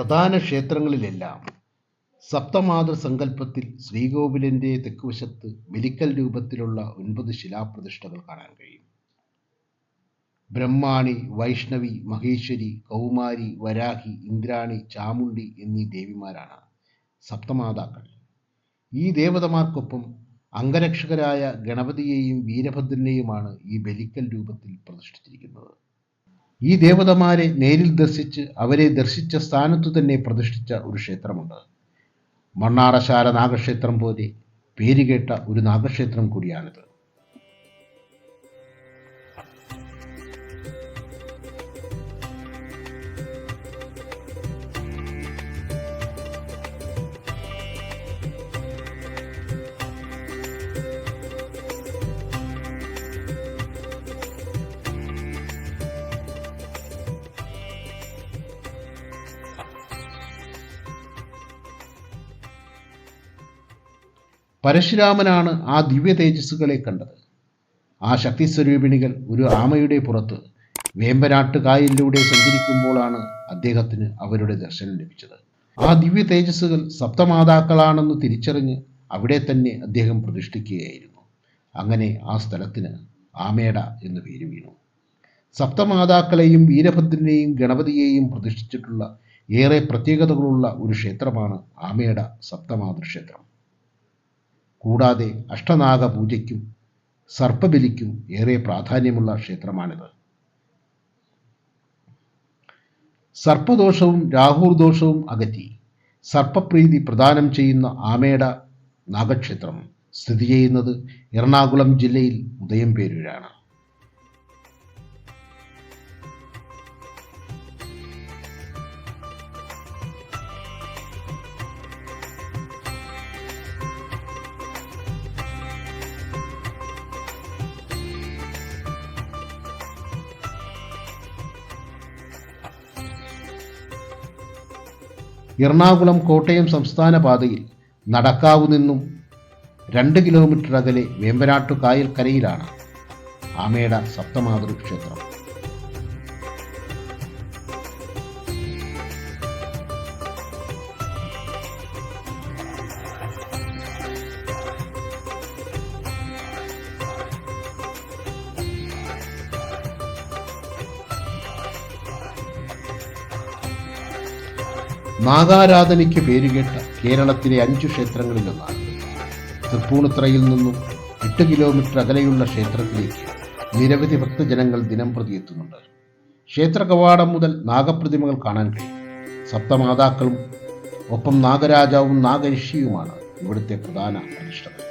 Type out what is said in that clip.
പ്രധാന ക്ഷേത്രങ്ങളിലെല്ലാം സപ്തമാതൃ സങ്കല്പത്തിൽ ശ്രീകോവിലിന്റെ തെക്കുവശത്ത് ബലിക്കൽ രൂപത്തിലുള്ള ഒൻപത് ശിലാപ്രതിഷ്ഠകൾ കാണാൻ കഴിയും. ബ്രഹ്മാണി വൈഷ്ണവി മഹേശ്വരി കൗമാരി വരാഹി ഇന്ദ്രാണി ചാമുണ്ഡി എന്നീ ദേവിമാരാണ് സപ്തമാതാക്കൾ. ഈ ദേവതമാർക്കൊപ്പം അംഗരക്ഷകരായ ഗണപതിയെയും വീരഭദ്രനെയുമാണ് ഈ ബലിക്കൽ രൂപത്തിൽ പ്രതിഷ്ഠിച്ചിരിക്കുന്നത്. ഈ ദേവതമാരെ നേരിൽ ദർശിച്ച് അവരെ ദർശിച്ച സ്ഥാനത്തു തന്നെ പ്രതിഷ്ഠിച്ച ഒരു ക്ഷേത്രമുണ്ട്. മണ്ണാറശാല നാഗക്ഷേത്രം പോലെ പേരുകേട്ട ഒരു നാഗക്ഷേത്രം കൂടിയാണിത്. പരശുരാമനാണ് ആ ദിവ്യ തേജസ്സുകളെ കണ്ടത്. ആ ശക്തിസ്വരൂപിണികൾ ഒരു ആമയുടെ പുറത്ത് വേമ്പനാട്ട് കായലിലൂടെ സഞ്ചരിക്കുമ്പോഴാണ് അദ്ദേഹത്തിന് അവരുടെ ദർശനം ലഭിച്ചത്. ആ ദിവ്യ തേജസ്സുകൾ സപ്തമാതാക്കളാണെന്ന് തിരിച്ചറിഞ്ഞ് അവിടെ തന്നെ അദ്ദേഹം പ്രതിഷ്ഠിക്കുകയായിരുന്നു. അങ്ങനെ ആ സ്ഥലത്തിന് ആമേട എന്ന് പേര് വീണു. സപ്തമാതാക്കളെയും വീരഭദ്രനെയും ഗണപതിയെയും പ്രതിഷ്ഠിച്ചിട്ടുള്ള ഏറെ പ്രത്യേകതകളുള്ള ഒരു ക്ഷേത്രമാണ് ആമേട സപ്തമാതൃക്ഷേത്രം. കൂടാതെ അഷ്ടനാഗ പൂജയ്ക്കും സർപ്പബലിക്കും ഏറെ പ്രാധാന്യമുള്ള ക്ഷേത്രമാണിത്. സർപ്പദോഷവും രാഹുർദോഷവും അകറ്റി സർപ്പപ്രീതി പ്രദാനം ചെയ്യുന്ന ആമേട നാഗക്ഷേത്രം സ്ഥിതി ചെയ്യുന്നത് എറണാകുളം ജില്ലയിൽ ഉദയംപേരൂരാണ്. എറണാകുളം കോട്ടയം സംസ്ഥാന പാതയിൽ നടക്കാവു നിന്നും രണ്ട് കിലോമീറ്റർ അകലെ വേമ്പനാട്ടു കായൽ കരയിലാണ് ആമേട സപ്തമാതൃ ക്ഷേത്രം. നാഗാരാധനയ്ക്ക് പേരുകേട്ട കേരളത്തിലെ അഞ്ചു ക്ഷേത്രങ്ങളിലൊന്നാണ്. തൃപ്പൂണിത്തറയിൽ നിന്നും എട്ട് കിലോമീറ്റർ അകലെയുള്ള ക്ഷേത്രത്തിലേക്ക് നിരവധി ഭക്തജനങ്ങൾ ദിനം പ്രതി എത്തുന്നുണ്ട്. ക്ഷേത്ര കവാടം മുതൽ നാഗപ്രതിമകൾ കാണാൻ കഴിയും. സപ്തമാതാക്കളും ഒപ്പം നാഗരാജാവും നാഗഋഷിയുമാണ് ഇവിടുത്തെ പ്രധാന പ്രതിഷ്ഠകൾ.